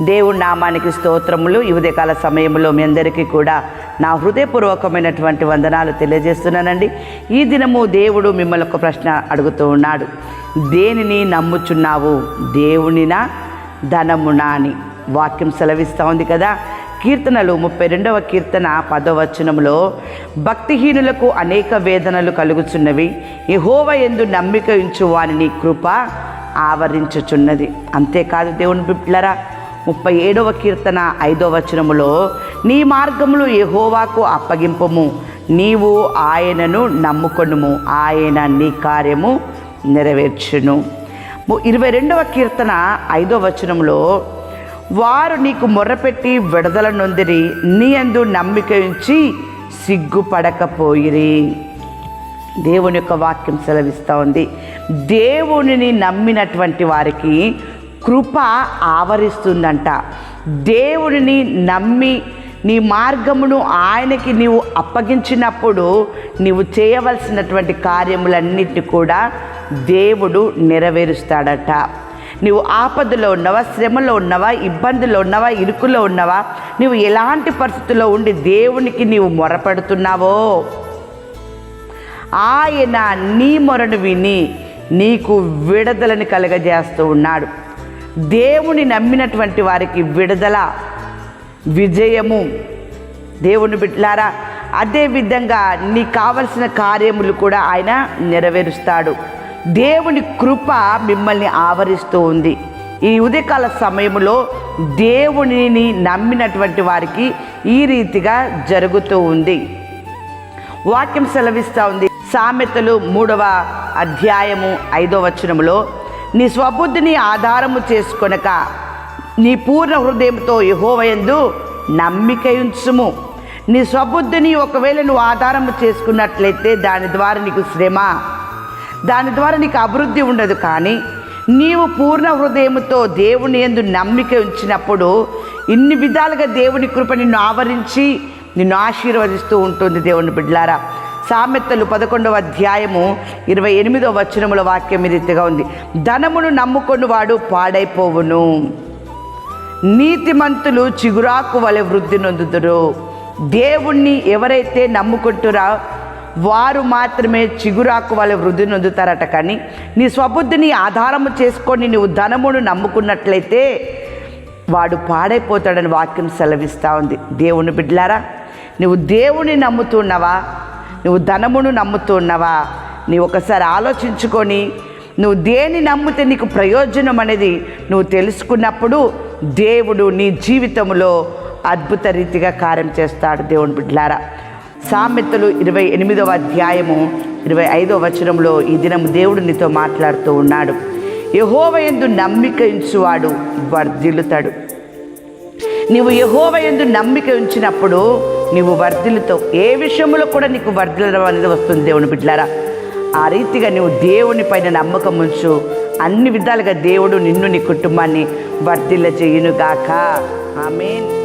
దేవుడి నామానికి స్తోత్రములు. ఈ ఉదయకాల సమయంలో మీ అందరికీ కూడా నా హృదయపూర్వకమైనటువంటి వందనాలు తెలియజేస్తున్నానండి. ఈ దినము దేవుడు మిమ్మల్ని ఒక ప్రశ్న అడుగుతూ ఉన్నాడు. దేనిని నమ్ముచున్నావు? దేవునినా? ధనమునా అని వాక్యం సెలవిస్తూ ఉంది కదా. కీర్తనలు ముప్పై రెండవ కీర్తన పదవచనంలో భక్తిహీనులకు అనేక వేదనలు కలుగుచున్నవి. యహోవ ఎందు నమ్మిక ఉంచు వాని కృప ఆవరించుచున్నది. అంతేకాదు దేవుని బిడ్లరా ముప్పై ఏడవ కీర్తన ఐదవ వచనములో నీ మార్గములు యహోవాకు అప్పగింపము. నీవు ఆయనను నమ్ముకొనుము. ఆయన నీ కార్యము నెరవేర్చును. ఇరవై రెండవ కీర్తన ఐదవ వచనంలో వారు నీకు మొర్రపెట్టి విడుదల నొందిరి. నీ అందు నమ్మిక ఉంచి సిగ్గుపడకపోయిరి. దేవుని యొక్క వాక్యం సెలవిస్తూ ఉంది. దేవునిని నమ్మినటువంటి వారికి కృప ఆవరిస్తుందంట. దేవుడిని నమ్మి నీ మార్గమును ఆయనకి నీవు అప్పగించినప్పుడు నీవు చేయవలసినటువంటి కార్యములన్నిటిని కూడా దేవుడు నెరవేరుస్తాడట. నువ్వు ఆపదలో ఉన్నవా శ్రమలో ఉన్నవా ఇబ్బందుల్లో ఉన్నవా ఇరుకులో ఉన్నవా నువ్వు ఎలాంటి పరిస్థితుల్లో ఉండి దేవునికి నీవు మొరపెడుతున్నావో? ఆయన నీ మొరను విని నీకు విడుదలని కలగజేస్తూ ఉన్నాడు. దేవుని నమ్మినటువంటి వారికి విడుదల విజయము. దేవుని బిడ్లారా అదే విధంగా నీకు కావలసిన కార్యములు కూడా ఆయన నెరవేరుస్తాడు. దేవుని కృప మిమ్మల్ని ఆవరిస్తూ ఉంది. ఈ ఉదయకాల సమయంలో దేవునిని నమ్మినటువంటి వారికి ఈ రీతిగా జరుగుతూ ఉంది. వాక్యం సెలవిస్తూ ఉంది. సామెతలు మూడవ అధ్యాయము ఐదవ వచనములో నీ స్వబుద్ధిని ఆధారము చేసుకొనక నీ పూర్ణ హృదయంతో యహోవయందు నమ్మిక ఉంచుము. నీ స్వబుద్ధిని ఒకవేళ నువ్వు ఆధారము చేసుకున్నట్లయితే దాని ద్వారా నీకు శ్రమ దాని ద్వారా నీకు అభివృద్ధి ఉండదు. కానీ నీవు పూర్ణ హృదయముతో దేవుని ఎందు నమ్మిక ఉంచినప్పుడు ఇన్ని విధాలుగా దేవుని కృప నిన్ను ఆవరించి నిన్ను ఆశీర్వదిస్తూ ఉంటుంది దేవుని బిడ్లారా సామెతలు పదకొండవ అధ్యాయము ఇరవై ఎనిమిదవ వచనముల వాక్యం రీతిగా ఉంది. ధనమును నమ్ముకొని వాడు పాడైపోవును. నీతిమంతులు చిగురాకు వలె వృద్ధి నొందుతురు దేవుణ్ణి ఎవరైతే నమ్ముకుంటురా వారు మాత్రమే చిగురాకు వలె వృద్ధి నొందుతారట కానీ నీ స్వబుద్ధిని ఆధారము చేసుకొని నువ్వు ధనమును నమ్ముకున్నట్లయితే వాడు పాడైపోతాడని వాక్యం సెలవిస్తూ ఉంది. దేవుని బిడ్లారా నువ్వు దేవుని నమ్ముతున్నావా నువ్వు ధనమును నమ్ముతున్నావా నీవు ఒకసారి ఆలోచించుకొని నువ్వు దేని నమ్మితే నీకు ప్రయోజనం అనేది నువ్వు తెలుసుకున్నప్పుడు దేవుడు నీ జీవితంలో అద్భుత రీతిగా కార్యం చేస్తాడు దేవుని బిడ్లారా సామెతలు ఇరవై ఎనిమిదవ అధ్యాయము ఇరవై ఐదవ వచనంలో ఈ దినం దేవుడు నీతో మాట్లాడుతూ ఉన్నాడు. యహోవ ఎందు నమ్మిక ఉంచువాడు వర్ధిల్లుతాడు. నీవు యహోవ ఎందు నమ్మిక ఉంచినప్పుడు నీవు వర్ధిల్లుతావు. ఏ విషయంలో కూడా నీకు వర్ధిల్లడం అనేది వస్తుంది దేవుని బిడ్డలారా. ఆ రీతిగా నువ్వు దేవుని పైన నమ్మకం ఉంచు. అన్ని విధాలుగా దేవుడు నిన్ను నీ కుటుంబాన్ని వర్ధిల్ల చేయునుగాక ఆమెన్.